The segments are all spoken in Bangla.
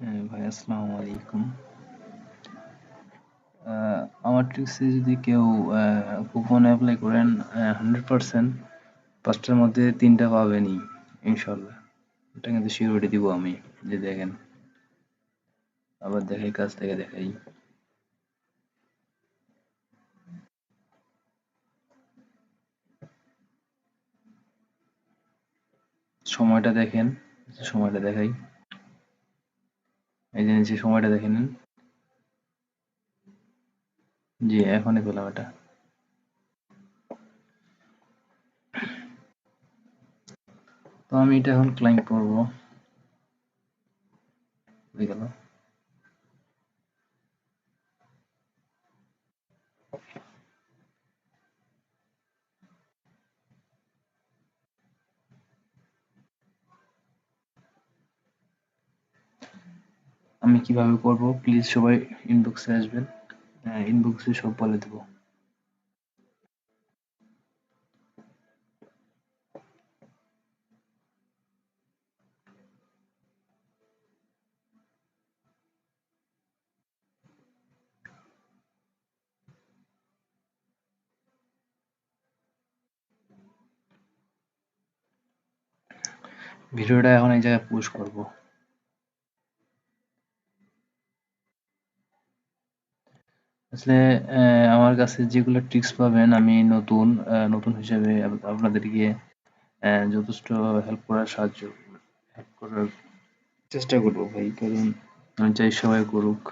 হ্যাঁ ভাই আমার ট্রিক্সে যদি কেউ কুপন অ্যাপ্লাই করেন হান্ড্রেড পার্সেন্ট পাঁচটার মধ্যে তিনটা ইনশাল্লাহ এটা কিন্তু দিব আমি, যে দেখেন। আবার দেখাই কাজ থেকে দেখাই। সময়টা দেখেন, সময়টা দেখাই। এই যে নিচে সময়টা দেখে নিন। জি, এখনই পেলাম এটা তো আমি এটা এখন ক্লাইম করব। হয়ে গেল। আমি কীভাবে করব? প্লিজ সবাই ইনবক্সে আসবেন। ইনবক্সে সব বলে দেবো। ভিডিওটা এখন এই জায়গায় পোস্ট করব। আসলে আমার কাছে যেগুলো ট্রিক্স পাবেন আমি নতুন আহ, নতুন হিসেবে আপনাদেরকে আহ, যথেষ্ট হেল্প করার সাহায্য হেল্প করার চেষ্টা করব ভাই। কারণ আমি চাই সবাই করুক।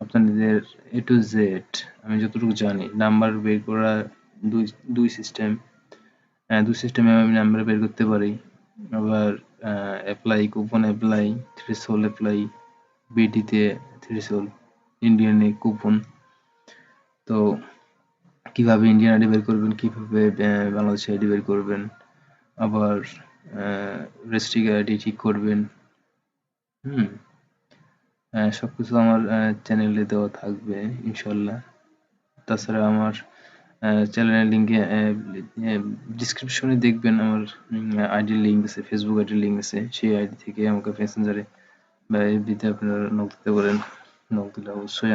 আপনাদের এ টু জেড আমি যতটুকু জানি। নাম্বার বের করা দুই দুই সিস্টেম দুই সিস্টেমে আমি নাম্বার বের করতে পারি। আবার apply coupon apply threshold apply বিডিতে threshold ইন্ডিয়ানে কুপন তো কীভাবে ইন্ডিয়ান আইডি বের করবেন, কীভাবে বাংলাদেশ আইডি বের করবেন, আবার রেস্ট্রিক আইডি ঠিক করবেন, হুম সবকিছু আমার চ্যানেলে দেওয়া থাকবে ইনশাল্লাহ তাছাড়া আমার চ্যানেলের লিঙ্কে ডিসক্রিপশনে দেখবেন আমার আইডি লিঙ্ক আছে ফেসবুক আইডি লিঙ্ক আছে, সেই আইডি থেকে আমাকে মেসেঞ্জারে বা এফবিতে আপনারা নক দিতে পারেন। নক দিলে অবশ্যই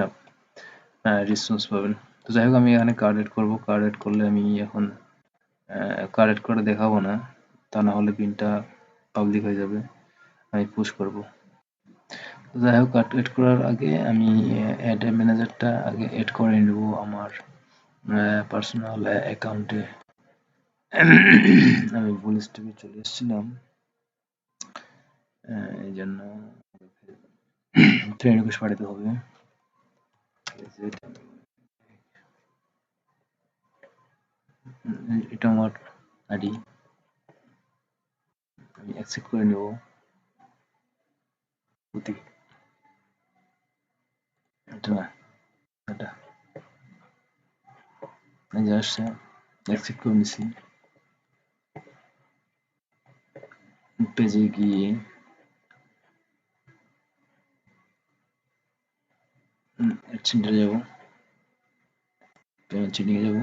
রেসপন্স পাবেন। তো যাই হোক, আমি এখানে কার্ড এড করব। কার্ড এড করলে আমি এখন কার্ড এড করে দেখাবো না। তা না হলে পিনটা পাবলিক হয়ে যাবে। আমি পুশ করব। যাই হোক কার্ড এড করার আগে আমি অ্যাড ম্যানেজারটা আগে এড করে নেব আমার পার্সোনাল অ্যাকাউন্টে আমি ভুল স্টেপে চলে এসেছিলাম। এই জন্য ট্রেন রিকোয়েস্ট পাঠাতে হবে। এটা আমার আইডি আমি অ্যাকসেপ্ট করে নেব এটা না এটা আসছে অ্যাকসেপ্ট করে নিছি পেজে গিয়ে সেন্টারে যাব পেমেন্ট চিটিংয়ে যাব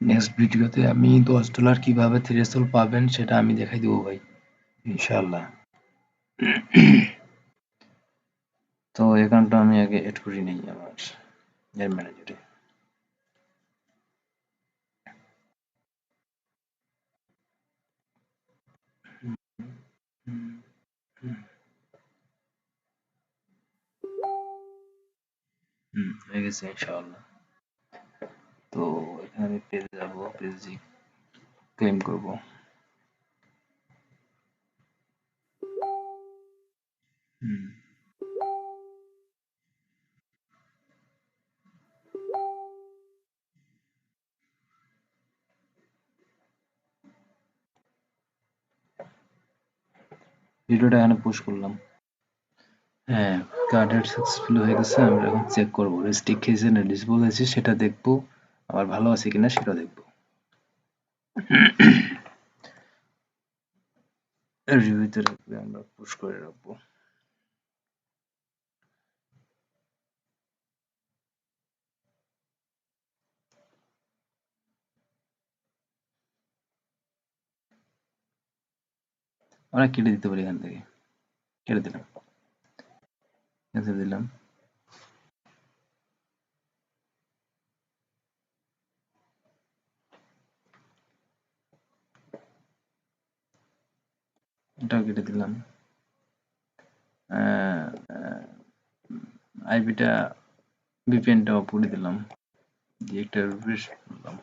নেক্সট ভিডিওতে আমি দশ ডলার কীভাবে থ্রেশল পাবেন সেটা আমি দেখাই দেবো ভাই ইনশাল্লাহ তো অ্যাকাউন্টটা আমি আগে এড করি নেই আমার এর ম্যানেজারে হুম, হয়ে গেছে, ইনশাআল্লাহ। তো এখানে আমি পেজে যাব পেজে ক্লেম করব। ভিডিওটা এখানে পোস্ট করলাম। হ্যাঁ কার্ড হেড সাকসেসফুল হয়ে গেছে, আমরা এখন চেক করব। রেস্ট্রিক খেয়েছে না ডিসেবল হয়েছে সেটা দেখব। আবার ভালো আছে কিনা সেটা দেখব। রিভিউতে রাখবে আমরা পুশ করে রাখব। আমরা কেটে দিতে পারি এখান থেকে। কেটে দিলাম। দিলাম। এটাও কেটে দিলাম। আইপিটা ভিপিএনটাও পুড়ে দিলাম। দিয়ে একটা রিফ্রেশ করলাম।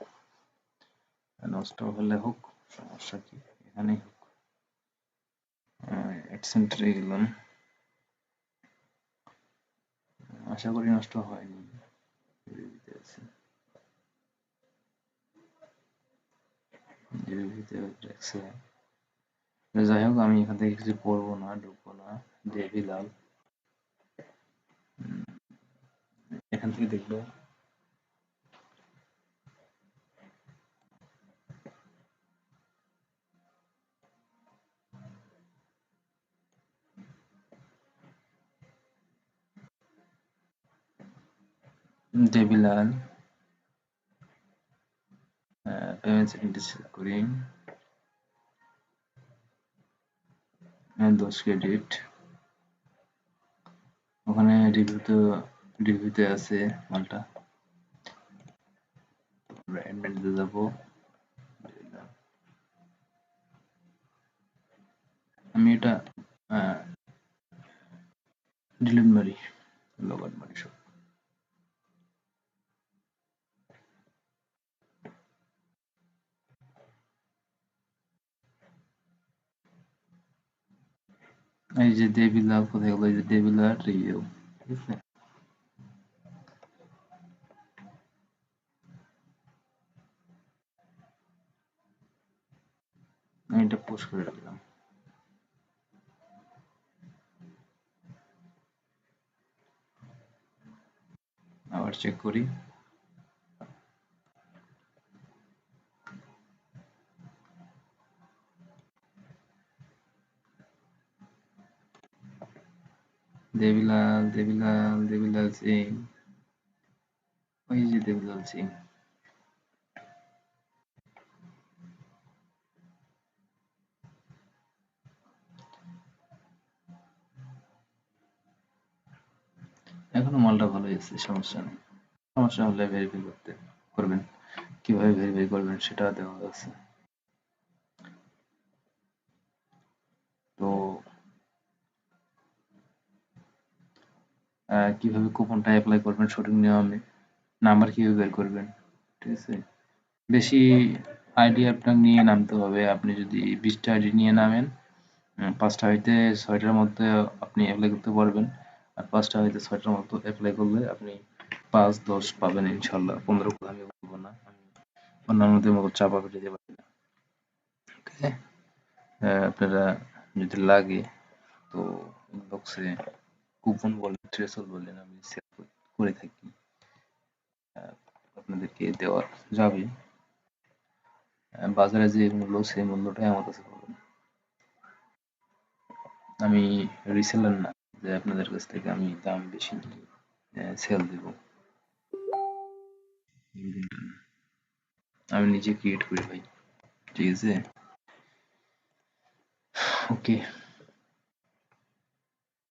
নষ্ট হলে হোক, সমস্যা কি, এখানেই হোক। সেন্টারে গেলাম আশা করি নষ্ট হয়নি। যাই হোক, আমি এখান থেকে কিছু করব না, ঢুকবো না দেবি লাল এখান থেকে দেখব। চেক করি। দশ ক্রেডিট ওখানে রিভিউতে রিভিউতে আছে মালটা। অ্যাডমিটে যাব আমি এটা ডিলিট মারি লগ আউট মারি সব এই যে দেবিলাল কোথায় গেল, এই যে দেবিলাল রিভিউ ঠিক আছে আমি এটা পোস্ট করে রাখলাম। আবার চেক করি। দেবিলাল দেবিলাল দেবিলাল সিং। ওই যে দেবিলাল সিং। এখনও মালটা ভালো আছে, সমস্যা নেই। সমস্যা হলে ভেরিফাই করতে করবেন। কীভাবে ভেরিফাই করবেন সেটা দেওয়া আছে তো কীভাবে কুপনটা অ্যাপ্লাই করবেন, সঠিক নিয়মে নাম্বার কীভাবে বের করবেন, ঠিক আছে? বেশি আইডি আপনার নিয়ে নামতে হবে। আপনি যদি বিশটা আইডি নিয়ে নামেন পাঁচটা হইতে ছয়টার মধ্যে আপনি অ্যাপ্লাই করতে পারবেন। আর পাঁচটা হইতে ছয়টার মতো অ্যাপ্লাই করলে আপনি পাঁচ, দশ পাবেন ইনশাল্লাহ পনেরো আমি বলব না। আমি অন্যান্যদের মতো চাপা পেটে দিতে পারি না। আপনারা যদি লাগে, তো ইনবক্সে কুপন বলেন। ট্রেসল বলেন আমি সেল করে থাকি। আপনাদেরকে দেওয়া যাবে। বাজারে যে মূল্য, সেই মূল্যটাই আমার কাছে পাবেন। আমি রিসেলার না, যে আপনাদের কাছ থেকে আমি দাম বেশি সেল দেব। আমি নিজে ক্রিয়েট করি ভাই, ঠিক আছে? ওকে।